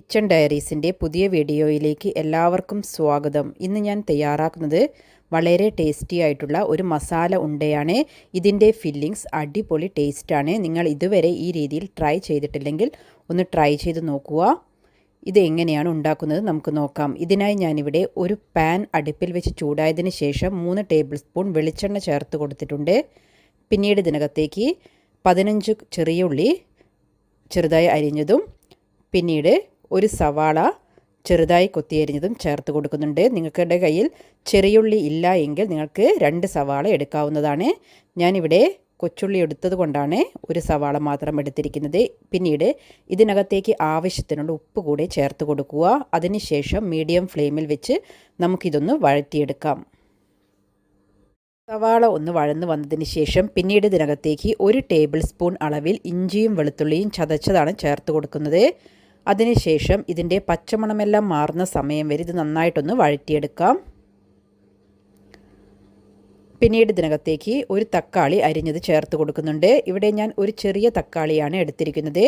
Kitchen ഡയറീസിന്റെ പുതിയ വീഡിയോയിലേക്ക് എല്ലാവർക്കും സ്വാഗതം. ഇന്ന് ഞാൻ തയ്യാറാക്കുന്നത് വളരെ ടേസ്റ്റി ആയിട്ടുള്ള ഒരു മസാല ഉണ്ടയാണ്. ഇതിന്റെ ഫില്ലിങ്സ് അടിപൊളി ടേസ്റ്റാണ്. നിങ്ങൾ ഇതുവരെ ഈ രീതിയിൽ ട്രൈ ചെയ്തിട്ടില്ലെങ്കിൽ ഒന്ന് ട്രൈ ചെയ്ത് നോക്കുക. ഇത് എങ്ങനെയാണ് ഉണ്ടാക്കുന്നത് നമുക്ക് നോക്കാം. ഇതിനായി ഞാനിവിടെ ഒരു പാൻ അടുപ്പിൽ വെച്ച് ചൂടായതിന് ശേഷം മൂന്ന് ടേബിൾ സ്പൂൺ വെളിച്ചെണ്ണ ചേർത്ത് കൊടുത്തിട്ടുണ്ട്. പിന്നീട് ഇതിനകത്തേക്ക് പതിനഞ്ച് ചെറിയ ഉള്ളി ചെറുതായി അരിഞ്ഞതും പിന്നീട് ഒരു സവാള ചെറുതായി കൊത്തിയരിഞ്ഞതും ചേർത്ത് കൊടുക്കുന്നുണ്ട്. നിങ്ങളുടെ കയ്യിൽ ചെറിയുള്ളി ഇല്ല എങ്കിൽ നിങ്ങൾക്ക് രണ്ട് സവാള എടുക്കാവുന്നതാണ്. ഞാനിവിടെ കൊച്ചുള്ളി എടുത്തത് കൊണ്ടാണ് ഒരു സവാള മാത്രം എടുത്തിരിക്കുന്നത്. പിന്നീട് ഇതിനകത്തേക്ക് ആവശ്യത്തിനുള്ള ഉപ്പ് കൂടെ ചേർത്ത് കൊടുക്കുക. അതിനുശേഷം മീഡിയം ഫ്ലെയിമിൽ വെച്ച് നമുക്കിതൊന്ന് വഴറ്റിയെടുക്കാം. സവാള ഒന്ന് വഴന്ന് വന്നതിന് ശേഷം പിന്നീട് ഇതിനകത്തേക്ക് ഒരു ടേബിൾ സ്പൂൺ അളവിൽ ഇഞ്ചിയും വെളുത്തുള്ളിയും ചതച്ചതാണ് ചേർത്ത് കൊടുക്കുന്നത്. അതിനുശേഷം ഇതിന്റെ പച്ചമണമെല്ലാം മാറുന്ന സമയം വരെ ഇത് നന്നായിട്ടൊന്ന് വഴറ്റിയെടുക്കാം. പിന്നീട് ഇതിനകത്തേക്ക് ഒരു തക്കാളി അരിഞ്ഞത് ചേർത്ത് കൊടുക്കുന്നുണ്ട്. ഇവിടെ ഞാൻ ഒരു ചെറിയ തക്കാളിയാണ് എടുത്തിരിക്കുന്നത്.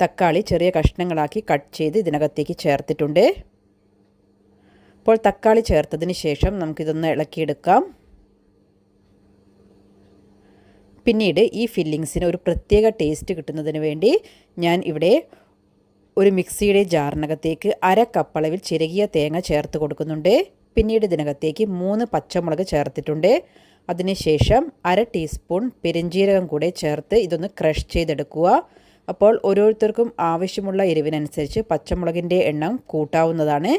തക്കാളി ചെറിയ കഷ്ണങ്ങളാക്കി കട്ട് ചെയ്ത് ഇതിനകത്തേക്ക് ചേർത്തിട്ടുണ്ട്. അപ്പോൾ തക്കാളി ചേർത്തതിന് ശേഷം നമുക്കിതൊന്ന് ഇളക്കിയെടുക്കാം. പിന്നീട് ഈ ഫില്ലിങ്സിന് ഒരു പ്രത്യേക ടേസ്റ്റ് കിട്ടുന്നതിന് വേണ്ടി ഞാൻ ഇവിടെ ഒരു മിക്സിയുടെ ജാറിനകത്തേക്ക് അര കപ്പളവിൽ ചിരകിയ തേങ്ങ ചേർത്ത് കൊടുക്കുന്നുണ്ട്. പിന്നീട് ഇതിനകത്തേക്ക് മൂന്ന് പച്ചമുളക് ചേർത്തിട്ടുണ്ട്. അതിനുശേഷം അര ടീസ്പൂൺ പെരിഞ്ജീരകം കൂടെ ചേർത്ത് ഇതൊന്ന് ക്രഷ് ചെയ്തെടുക്കുക. അപ്പോൾ ഓരോരുത്തർക്കും ആവശ്യമുള്ള എരിവിനനുസരിച്ച് പച്ചമുളകിന്റെ എണ്ണം കൂട്ടാവുന്നതാണ്.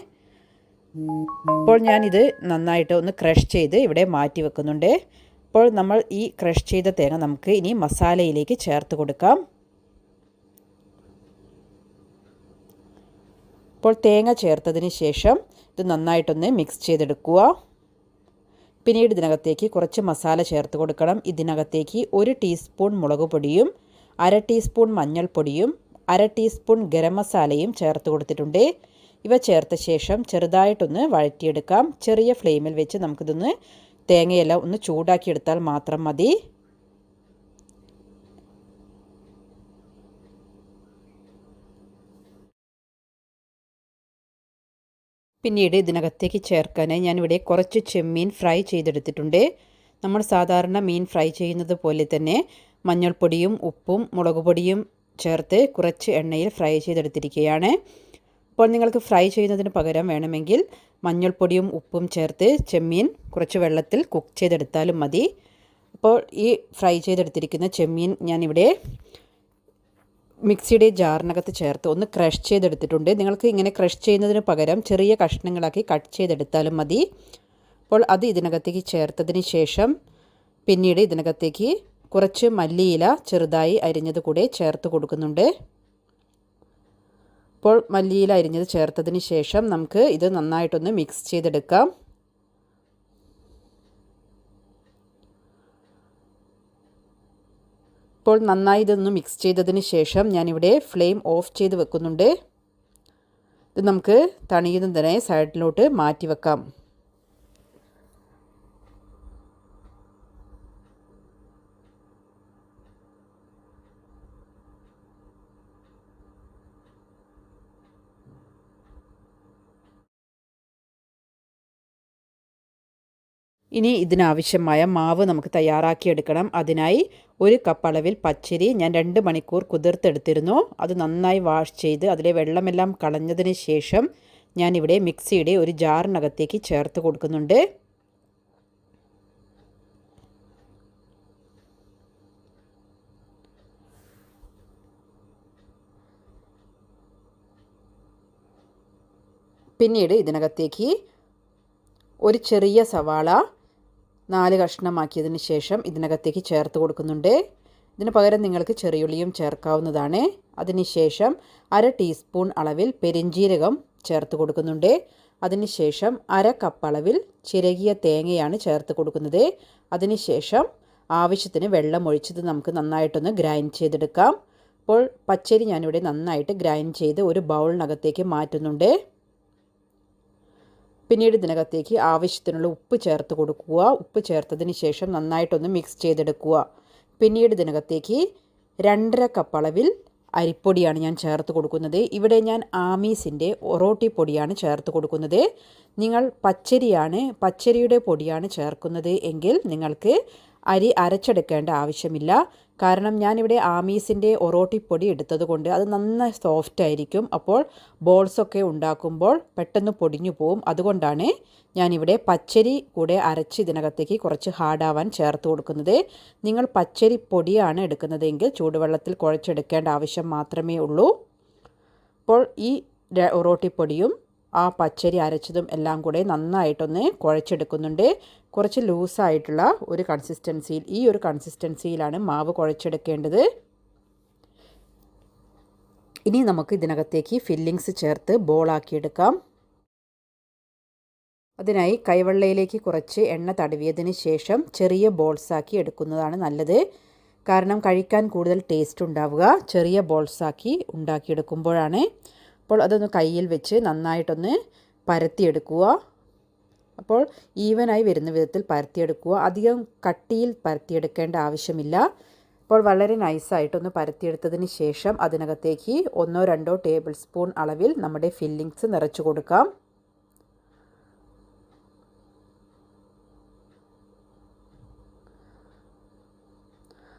ഇപ്പോൾ ഞാനിത് നന്നായിട്ട് ഒന്ന് ക്രഷ് ചെയ്ത് ഇവിടെ മാറ്റി വെക്കുന്നുണ്ട്. അപ്പോൾ നമ്മൾ ഈ ക്രഷ് ചെയ്ത തേങ്ങ നമുക്ക് ഇനി മസാലയിലേക്ക് ചേർത്ത് കൊടുക്കാം. അപ്പോൾ തേങ്ങ ചേർത്തതിന് ശേഷം ഇത് നന്നായിട്ടൊന്ന് മിക്സ് ചെയ്തെടുക്കുക. പിന്നീട് ഇതിനകത്തേക്ക് കുറച്ച് മസാല ചേർത്ത് കൊടുക്കണം. ഇതിനകത്തേക്ക് ഒരു ടീസ്പൂൺ മുളക് പൊടിയും അര ടീസ്പൂൺ മഞ്ഞൾപ്പൊടിയും അര ടീസ്പൂൺ ഗരം മസാലയും ചേർത്ത് കൊടുത്തിട്ടുണ്ട്. ഇവ ചേർത്ത ശേഷം ചെറുതായിട്ടൊന്ന് വഴറ്റിയെടുക്കാം. ചെറിയ ഫ്ലെയിമിൽ വെച്ച് നമുക്കിതൊന്ന് തേങ്ങയെല്ലാം ഒന്ന് ചൂടാക്കിയെടുത്താൽ മാത്രം മതി. പിന്നീട് ഇതിനകത്തേക്ക് ചേർക്കാനായി ഞാനിവിടെ കുറച്ച് ചെമ്മീൻ ഫ്രൈ ചെയ്തെടുത്തിട്ടുണ്ട്. നമ്മൾ സാധാരണ മീൻ ഫ്രൈ ചെയ്യുന്നത് പോലെ തന്നെ മഞ്ഞൾപ്പൊടിയും ഉപ്പും മുളക് പൊടിയും ചേർത്ത് കുറച്ച് എണ്ണയിൽ ഫ്രൈ ചെയ്തെടുത്തിരിക്കുകയാണ്. അപ്പോൾ നിങ്ങൾക്ക് ഫ്രൈ ചെയ്യുന്നതിന് പകരം വേണമെങ്കിൽ മഞ്ഞൾപ്പൊടിയും ഉപ്പും ചേർത്ത് ചെമ്മീൻ കുറച്ച് വെള്ളത്തിൽ കുക്ക് ചെയ്തെടുത്താലും മതി. അപ്പോൾ ഈ ഫ്രൈ ചെയ്തെടുത്തിരിക്കുന്ന ചെമ്മീൻ ഞാനിവിടെ മിക്സിയുടെ ജാറിനകത്ത് ചേർത്ത് ഒന്ന് ക്രഷ് ചെയ്തെടുത്തിട്ടുണ്ട്. നിങ്ങൾക്ക് ഇങ്ങനെ ക്രഷ് ചെയ്യുന്നതിന് പകരം ചെറിയ കഷ്ണങ്ങളാക്കി കട്ട് ചെയ്തെടുത്താലും മതി. അപ്പോൾ അത് ഇതിനകത്തേക്ക് ചേർത്തതിന് ശേഷം പിന്നീട് ഇതിനകത്തേക്ക് കുറച്ച് മല്ലിയില ചെറുതായി അരിഞ്ഞത് കൂടെ ചേർത്ത് കൊടുക്കുന്നുണ്ട്. അപ്പോൾ മല്ലിയില അരിഞ്ഞത് ചേർത്തതിന് ശേഷം നമുക്ക് ഇത് നന്നായിട്ടൊന്ന് മിക്സ് ചെയ്തെടുക്കാം. ഇപ്പോൾ നന്നായി ഇതൊന്ന് മിക്സ് ചെയ്തതിന് ശേഷം ഞാനിവിടെ ഫ്ലെയിം ഓഫ് ചെയ്ത് വെക്കുന്നുണ്ട്. ഇത് നമുക്ക് തണിയുന്നതിനെ സൈഡിലോട്ട് മാറ്റി വെക്കാം ഇനി ഇതിനാവശ്യമായ മാവ് നമുക്ക് തയ്യാറാക്കിയെടുക്കണം. അതിനായി ഒരു കപ്പ് അളവിൽ പച്ചരി ഞാൻ രണ്ട് മണിക്കൂർ കുതിർത്തെടുത്തിരുന്നു. അത് നന്നായി വാഷ് ചെയ്ത് അതിലെ വെള്ളമെല്ലാം കളഞ്ഞതിന് ശേഷം ഞാനിവിടെ മിക്സിയുടെ ഒരു ജാറിനകത്തേക്ക് ചേർത്ത് കൊടുക്കുന്നുണ്ട്. പിന്നീട് ഇതിനകത്തേക്ക് ഒരു ചെറിയ സവാള നാല് കഷ്ണമാക്കിയതിന് ശേഷം ഇതിനകത്തേക്ക് ചേർത്ത് കൊടുക്കുന്നുണ്ട്. ഇതിന് പകരം നിങ്ങൾക്ക് ചെറിയുള്ളിയും ചേർക്കാവുന്നതാണ്. അതിനുശേഷം അര ടീസ്പൂൺ അളവിൽ പെരിഞ്ജീരകം ചേർത്ത് കൊടുക്കുന്നുണ്ട്. അതിനുശേഷം അര കപ്പ് അളവിൽ ചിരകിയ തേങ്ങയാണ് ചേർത്ത് കൊടുക്കുന്നത്. അതിനുശേഷം ആവശ്യത്തിന് വെള്ളം ഒഴിച്ചത് നമുക്ക് നന്നായിട്ടൊന്ന് ഗ്രൈൻഡ് ചെയ്തെടുക്കാം. അപ്പോൾ പച്ചരി ഞാനിവിടെ നന്നായിട്ട് ഗ്രൈൻഡ് ചെയ്ത് ഒരു ബൗളിനകത്തേക്ക് മാറ്റുന്നുണ്ട്. പിന്നീട് ഇതിനകത്തേക്ക് ആവശ്യത്തിനുള്ള ഉപ്പ് ചേർത്ത് കൊടുക്കുക. ഉപ്പ് ചേർത്തതിന് ശേഷം നന്നായിട്ടൊന്ന് മിക്സ് ചെയ്തെടുക്കുക. പിന്നീട് ഇതിനകത്തേക്ക് രണ്ടര കപ്പ് അളവിൽ അരിപ്പൊടിയാണ് ഞാൻ ചേർത്ത് കൊടുക്കുന്നത്. ഇവിടെ ഞാൻ ആമീസിന്റെ ഒറോട്ടി പൊടിയാണ് ചേർത്ത് കൊടുക്കുന്നത്. നിങ്ങൾ പച്ചരിയാണ് പച്ചരിയുടെ പൊടിയാണ് ചേർക്കുന്നത് എങ്കിൽ നിങ്ങൾക്ക് അരി അരച്ചെടുക്കേണ്ട ആവശ്യമില്ല. കാരണം ഞാനിവിടെ ആമീസിന്റെ ഒറോട്ടിപ്പൊടി എടുത്തത് കൊണ്ട് അത് നന്നായി സോഫ്റ്റ് ആയിരിക്കും. അപ്പോൾ ബോൾസൊക്കെ ഉണ്ടാക്കുമ്പോൾ പെട്ടെന്ന് പൊടിഞ്ഞു പോവും. അതുകൊണ്ടാണ് ഞാനിവിടെ പച്ചരി കൂടെ അരച്ച് ഇതിനകത്തേക്ക് കുറച്ച് ഹാർഡാവാൻ ചേർത്ത് കൊടുക്കുന്നത്. നിങ്ങൾ പച്ചരി പൊടിയാണ് എടുക്കുന്നതെങ്കിൽ ചൂടുവെള്ളത്തിൽ കുഴച്ചെടുക്കേണ്ട ആവശ്യം മാത്രമേ ഉള്ളൂ. അപ്പോൾ ഈ ഒറോട്ടിപ്പൊടിയും ആ പച്ചരി അരച്ചതും എല്ലാം കൂടെ നന്നായിട്ടൊന്ന് കുഴച്ചെടുക്കുന്നുണ്ട്. കുറച്ച് ലൂസായിട്ടുള്ള ഒരു കൺസിസ്റ്റൻസിയിൽ ഈ ഒരു കൺസിസ്റ്റൻസിയിലാണ് മാവ് കുഴച്ചെടുക്കേണ്ടത്. ഇനി നമുക്ക് ഇതിനകത്തേക്ക് ഫില്ലിങ്സ് ചേർത്ത് ബോളാക്കിയെടുക്കാം അതിനായി കൈവെള്ളയിലേക്ക് കുറച്ച് എണ്ണ തടവിയതിന് ശേഷം ചെറിയ ബോൾസാക്കി എടുക്കുന്നതാണ് നല്ലത്. കാരണം കഴിക്കാൻ കൂടുതൽ ടേസ്റ്റ് ഉണ്ടാവുക. ചെറിയ ബോൾസാക്കി ഉണ്ടാക്കിയെടുക്കുമ്പോഴാണ് അപ്പോൾ അതൊന്ന് കയ്യിൽ വെച്ച് നന്നായിട്ടൊന്ന് പരത്തിയെടുക്കുക. അപ്പോൾ ഈവനായി വരുന്ന വിധത്തിൽ പരത്തിയെടുക്കുക. അധികം കട്ടിയിൽ പരത്തിയെടുക്കേണ്ട ആവശ്യമില്ല. അപ്പോൾ വളരെ നൈസായിട്ടൊന്ന് പരത്തിയെടുത്തതിന് ശേഷം അതിനകത്തേക്ക് ഒന്നോ രണ്ടോ ടേബിൾ സ്പൂൺ അളവിൽ നമ്മുടെ ഫില്ലിങ്സ് നിറച്ചു കൊടുക്കാം.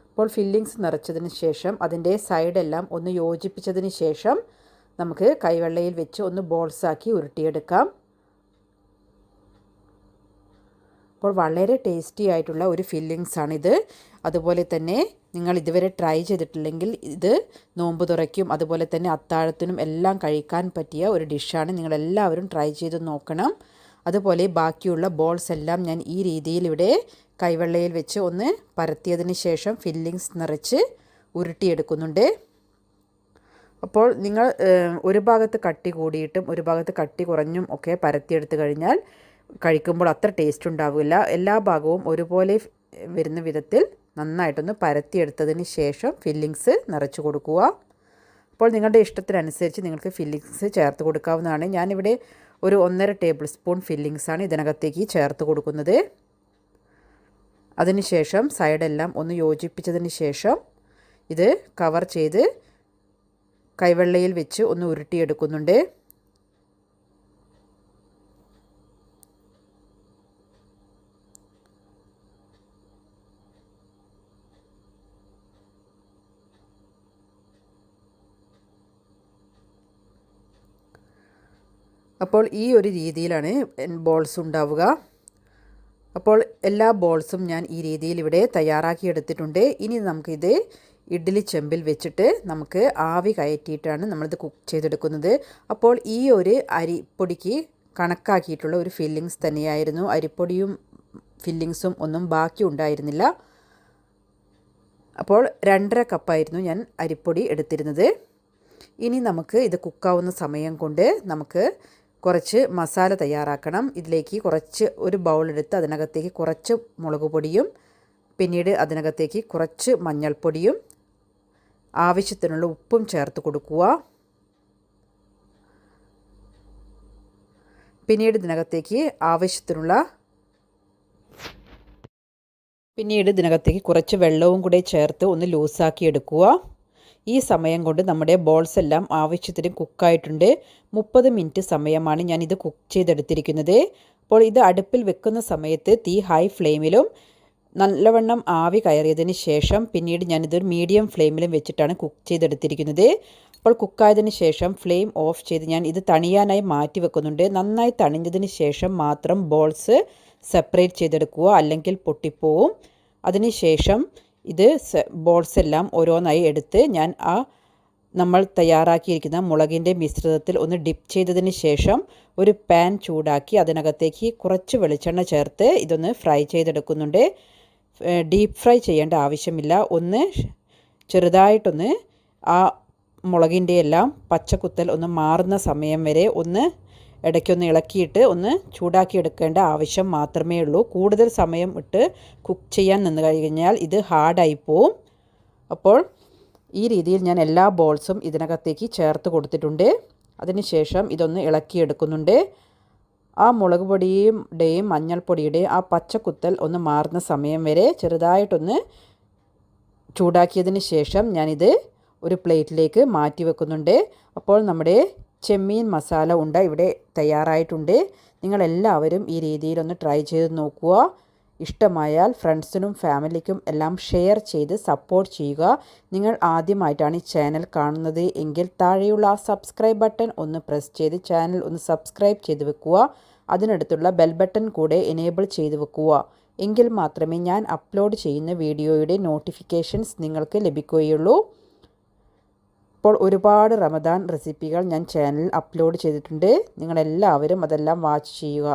അപ്പോൾ ഫില്ലിങ്സ് നിറച്ചതിന് ശേഷം അതിന്റെ സൈഡെല്ലാം ഒന്ന് യോജിപ്പിച്ചതിന് ശേഷം നമുക്ക് കൈവെള്ളയിൽ വെച്ച് ഒന്ന് ബോൾസാക്കി ഉരുട്ടിയെടുക്കാം. അപ്പോൾ വളരെ ടേസ്റ്റി ആയിട്ടുള്ള ഒരു ഫില്ലിങ്സാണിത് അതുപോലെ തന്നെ നിങ്ങൾ ഇതുവരെ ട്രൈ ചെയ്തിട്ടില്ലെങ്കിൽ ഇത് നോമ്പ് തുറയ്ക്കും അതുപോലെ തന്നെ അത്താഴത്തിനും എല്ലാം കഴിക്കാൻ പറ്റിയ ഒരു ഡിഷാണ് നിങ്ങളെല്ലാവരും ട്രൈ ചെയ്ത് നോക്കണം. അതുപോലെ ബാക്കിയുള്ള ബോൾസ് എല്ലാം ഞാൻ ഈ രീതിയിൽ ഇവിടെ കൈവെള്ളയിൽ വെച്ച് ഒന്ന് പരത്തിയതിന് ശേഷം ഫില്ലിങ്സ് നിറച്ച് ഉരുട്ടിയെടുക്കുന്നുണ്ട്. അപ്പോൾ നിങ്ങൾ ഒരു ഭാഗത്ത് കട്ടി കൂടിയിട്ടും ഒരു ഭാഗത്ത് കട്ടി കുറഞ്ഞും ഒക്കെ പരത്തിയെടുത്ത് കഴിഞ്ഞാൽ കഴിക്കുമ്പോൾ അത്ര ടേസ്റ്റ് ഉണ്ടാവില്ല. എല്ലാ ഭാഗവും ഒരുപോലെ വരുന്ന വിധത്തിൽ നന്നായിട്ടൊന്ന് പരത്തിയെടുത്തതിന് ശേഷം ഫില്ലിങ്സ് നിറച്ച് കൊടുക്കുക. അപ്പോൾ നിങ്ങളുടെ ഇഷ്ടത്തിനനുസരിച്ച് നിങ്ങൾക്ക് ഫില്ലിങ്സ് ചേർത്ത് കൊടുക്കാവുന്നതാണ്. ഞാനിവിടെ ഒരു ഒന്നര ടേബിൾ സ്പൂൺ ഫില്ലിങ്സാണ് ഇതിനകത്തേക്ക് ചേർത്ത് കൊടുക്കുന്നത്. അതിനുശേഷം സൈഡെല്ലാം ഒന്ന് യോജിപ്പിച്ചതിന് ശേഷം ഇത് കവർ ചെയ്ത് കൈവെള്ളയിൽ വെച്ച് ഒന്ന് ഉരുട്ടിയെടുക്കുന്നുണ്ട്. അപ്പോൾ ഈ ഒരു രീതിയിലാണ് ബോൾസ് ഉണ്ടാവുക. അപ്പോൾ എല്ലാ ബോൾസും ഞാൻ ഈ രീതിയിൽ ഇവിടെ തയ്യാറാക്കി എടുത്തിട്ടുണ്ട്. ഇനി നമുക്കിത് ഇഡ്ഡലി ചെമ്പിൽ വെച്ചിട്ട് നമുക്ക് ആവി കയറ്റിയിട്ടാണ് നമ്മളിത് കുക്ക് ചെയ്തെടുക്കുന്നത്. അപ്പോൾ ഈ ഒരു അരിപ്പൊടിക്ക് കണക്കാക്കിയിട്ടുള്ള ഒരു ഫില്ലിങ്സ് തന്നെയായിരുന്നു. അരിപ്പൊടിയും ഫില്ലിങ്സും ഒന്നും ബാക്കി ഉണ്ടായിരുന്നില്ല. അപ്പോൾ രണ്ടര കപ്പായിരുന്നു ഞാൻ അരിപ്പൊടി എടുത്തിരുന്നത്. ഇനി നമുക്ക് ഇത് കുക്കാവുന്ന സമയം കൊണ്ട് നമുക്ക് കുറച്ച് മസാല തയ്യാറാക്കണം. ഇതിലേക്ക് കുറച്ച് ഒരു ബൗൾ എടുത്ത് അതിനകത്തേക്ക് കുറച്ച് മുളക് പൊടിയും പിന്നീട് അതിനകത്തേക്ക് കുറച്ച് മഞ്ഞൾപ്പൊടിയും ആവശ്യത്തിനുള്ള ഉപ്പും ചേർത്ത് കൊടുക്കുക. പിന്നീട് ഇതിനകത്തേക്ക് ആവശ്യത്തിനുള്ള പിന്നീട് ഇതിനകത്തേക്ക് കുറച്ച് വെള്ളവും കൂടെ ചേർത്ത് ഒന്ന് ലൂസാക്കി എടുക്കുക. ഈ സമയം കൊണ്ട് നമ്മുടെ ബോൾസ് എല്ലാം ആവശ്യത്തിന് കുക്കായിട്ടുണ്ട് മുപ്പത് മിനിറ്റ് സമയമാണ് ഞാൻ ഇത് കുക്ക് ചെയ്തെടുത്തിരിക്കുന്നത്. അപ്പോൾ ഇത് അടുപ്പിൽ വെക്കുന്ന സമയത്ത് തീ ഹൈ ഫ്ലെയിമിലും നല്ലവണ്ണം ആവി കയറിയതിന് ശേഷം പിന്നീട് ഞാനിതൊരു മീഡിയം ഫ്ലെയിമിലും വെച്ചിട്ടാണ് കുക്ക് ചെയ്തെടുത്തിരിക്കുന്നത്. അപ്പോൾ കുക്കായതിന് ശേഷം ഫ്ലെയിം ഓഫ് ചെയ്ത് ഞാൻ ഇത് തണിയാനായി മാറ്റി വെക്കുന്നുണ്ട്. നന്നായി തണിഞ്ഞതിന് ശേഷം മാത്രം ബോൾസ് സെപ്പറേറ്റ് ചെയ്തെടുക്കുക അല്ലെങ്കിൽ പൊട്ടിപ്പോവും. അതിനുശേഷം ഇത് ബോൾസ് എല്ലാം ഓരോന്നായി എടുത്ത് ഞാൻ ആ നമ്മൾ തയ്യാറാക്കിയിരിക്കുന്ന മുളകിന്റെ മിശ്രിതത്തിൽ ഒന്ന് ഡിപ്പ് ചെയ്തതിന് ശേഷം ഒരു പാൻ ചൂടാക്കി അതിനകത്തേക്ക് കുറച്ച് വെളിച്ചെണ്ണ ചേർത്ത് ഇതൊന്ന് ഫ്രൈ ചെയ്തെടുക്കുന്നുണ്ട്. ഡീപ്പ് ഫ്രൈ ചെയ്യേണ്ട ആവശ്യമില്ല. ഒന്ന് ചെറുതായിട്ടൊന്ന് ആ മുളകിന്റെ എല്ലാം പച്ചക്കുത്തൽ ഒന്ന് മാറുന്ന സമയം വരെ ഒന്ന് ഇടയ്ക്കൊന്ന് ഇളക്കിയിട്ട് ഒന്ന് ചൂടാക്കി എടുക്കേണ്ട ആവശ്യം മാത്രമേ ഉള്ളൂ. കൂടുതൽ സമയം ഇട്ട് കുക്ക് ചെയ്യാൻ നിന്ന് കഴിഞ്ഞാൽ ഇത് ഹാർഡായി പോവും. അപ്പോൾ ഈ രീതിയിൽ ഞാൻ എല്ലാ ബോൾസും ഇതിനകത്തേക്ക് ചേർത്ത് കൊടുത്തിട്ടുണ്ട്. അതിനുശേഷം ഇതൊന്ന് ഇളക്കിയെടുക്കുന്നുണ്ട്. ആ മുളക് പൊടിയുടെയും മഞ്ഞൾപ്പൊടിയുടെയും ആ പച്ചക്കുത്തൽ ഒന്ന് മാറുന്ന സമയം വരെ ചെറുതായിട്ടൊന്ന് ചൂടാക്കിയതിന് ശേഷം ഞാനിത് ഒരു പ്ലേറ്റിലേക്ക് മാറ്റി വെക്കുന്നുണ്ട്. അപ്പോൾ നമ്മുടെ ചെമ്മീൻ മസാല ഉണ്ട ഇവിടെ തയ്യാറായിട്ടുണ്ട്. നിങ്ങളെല്ലാവരും ഈ രീതിയിലൊന്ന് ട്രൈ ചെയ്ത് നോക്കുക. ഇഷ്ടമായാൽ ഫ്രണ്ട്സിനും ഫാമിലിക്കും എല്ലാം ഷെയർ ചെയ്ത് സപ്പോർട്ട് ചെയ്യുക. നിങ്ങൾ ആദ്യമായിട്ടാണ് ഈ ചാനൽ കാണുന്നത് എങ്കിൽ താഴെയുള്ള ആ സബ്സ്ക്രൈബ് ബട്ടൺ ഒന്ന് പ്രസ് ചെയ്ത് ചാനൽ ഒന്ന് സബ്സ്ക്രൈബ് ചെയ്ത് വെക്കുക. അതിനടുത്തുള്ള ബെൽ ബട്ടൺ കൂടെ എനേബിൾ ചെയ്ത് വെക്കുക. എങ്കിൽ മാത്രമേ ഞാൻ അപ്ലോഡ് ചെയ്യുന്ന വീഡിയോയുടെ നോട്ടിഫിക്കേഷൻസ് നിങ്ങൾക്ക് ലഭിക്കുകയുള്ളൂ. ഇപ്പോൾ ഒരുപാട് റമദാൻ റെസിപ്പികൾ ഞാൻ ചാനലിൽ അപ്ലോഡ് ചെയ്തിട്ടുണ്ട്. നിങ്ങളെല്ലാവരും അതെല്ലാം വാച്ച് ചെയ്യുക.